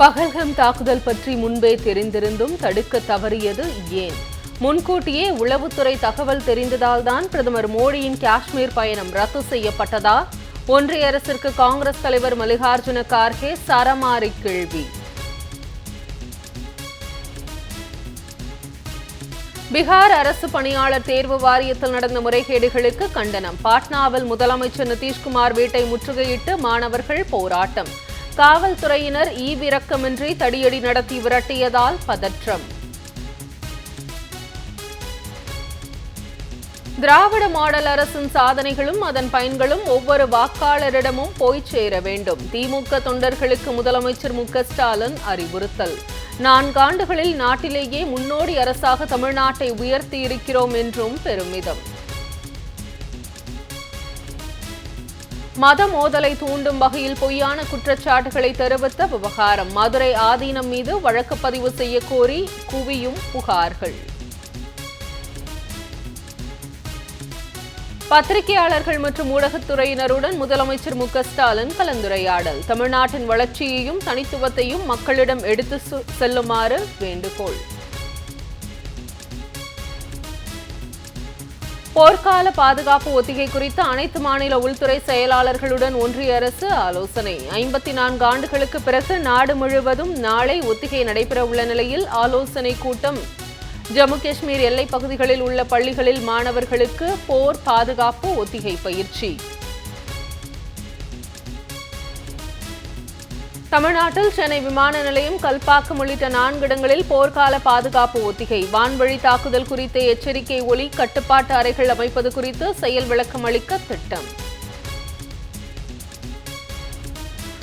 பகல்கம் தாக்குதல் பற்றி முன்பே தெரிந்திருந்தும் தடுக்க தவறியது ஏன்? முன்கூட்டியே உளவுத்துறை தகவல் தெரிந்ததால் தான் பிரதமர் மோடியின் காஷ்மீர் பயணம் ரத்து செய்யப்பட்டதா? ஒன்றிய அரசிற்கு காங்கிரஸ் தலைவர் மல்லிகார்ஜுன கார்கே சரமாரி கேள்வி. பீகார் அரசு பணியாளர் தேர்வு வாரியத்தில் நடந்த முறைகேடுகளுக்கு கண்டனம். பாட்னாவில் முதலமைச்சர் நிதிஷ்குமார் வீட்டை முற்றுகையிட்டு மாணவர்கள் போராட்டம். காவல்துறையினர் ஈவிரக்கமின்றி தடியடி நடத்தி விரட்டியதால் பதற்றம். திராவிட மாடல் அரசின் சாதனைகளும் அதன் பயன்களும் ஒவ்வொரு வாக்காளரிடமும் போய் சேர வேண்டும். திமுக தொண்டர்களுக்கு முதலமைச்சர் மு ஸ்டாலின் அறிவுறுத்தல். நான்காண்டுகளில் நாட்டிலேயே முன்னோடி அரசாக தமிழ்நாட்டை உயர்த்தி இருக்கிறோம் என்றும் பெருமிதம். மத மோதலை தூண்டும் வகையில் பொய்யான குற்றச்சாட்டுகளை தெரிவித்த விவகாரம். மதுரை ஆதீனம் மீது வழக்கு பதிவு செய்ய கோரி குவியும் புகார்கள். பத்திரிகையாளர்கள் மற்றும் ஊடகத்துறையினருடன் முதலமைச்சர் மு ஸ்டாலின் கலந்துரையாடல். தமிழ்நாட்டின் வளர்ச்சியையும் தனித்துவத்தையும் மக்களிடம் எடுத்து செல்லுமாறு வேண்டுகோள். போர்க்கால பாதுகாப்பு ஒத்திகை குறித்து அனைத்து மாநில உள்துறை செயலாளர்களுடன் ஒன்றிய அரசு ஆலோசனை. ஐம்பத்தி நான்கு ஆண்டுகளுக்கு பிறகு நாடு முழுவதும் நாளை ஒத்திகை நடைபெறவுள்ள நிலையில் ஆலோசனை கூட்டம். ஜம்மு காஷ்மீர் எல்லைப் பகுதிகளில் உள்ள பள்ளிகளில் மாணவர்களுக்கு போர் பாதுகாப்பு ஒத்திகை பயிற்சி. தமிழ்நாட்டில் சென்னை விமான நிலையம் கல்பாக்கம் உள்ளிட்ட நான்கு இடங்களில் போர்க்கால பாதுகாப்பு ஒத்திகை. வான்வழி தாக்குதல் குறித்த எச்சரிக்கை ஒளி கட்டுப்பாட்டு அறைகள் அமைப்பது குறித்து செயல் விளக்கம் அளிக்க திட்டம்.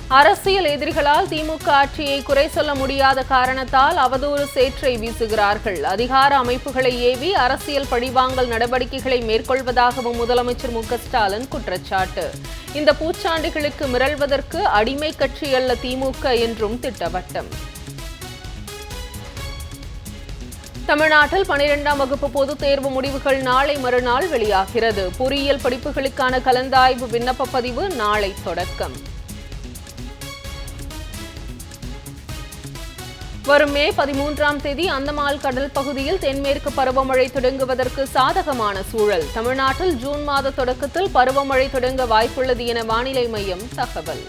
அரசியல் எதிரிகளால் திமுக ஆட்சியை குறை சொல்ல முடியாத காரணத்தால் அவதூறு சேற்றை வீசுகிறார்கள். அதிகார அமைப்புகளை ஏவி அரசியல் பழிவாங்கல் நடவடிக்கைகளை மேற்கொள்வதாகவும் முதலமைச்சர் மு க ஸ்டாலின் குற்றச்சாட்டு. இந்த பூச்சாண்டிகளுக்கு மிரள்வதற்கு அடிமை கட்சி அல்ல திமுக என்றும் திட்டவட்டம். தமிழ்நாட்டில் பனிரெண்டாம் வகுப்பு பொதுத் தேர்வு முடிவுகள் நாளை மறுநாள் வெளியாகிறது. பொறியியல் படிப்புகளுக்கான கலந்தாய்வு விண்ணப்ப பதிவு நாளை தொடக்கம். வரும் மே பதிமூன்றாம் தேதி அந்தமால் கடல் பகுதியில் தென்மேற்கு பருவமழை தொடங்குவதற்கு சாதகமான சூழல். தமிழ்நாட்டில் ஜூன் மாத தொடக்கத்தில் பருவமழை தொடங்க வாய்ப்புள்ளது என வானிலை மையம் தகவல்.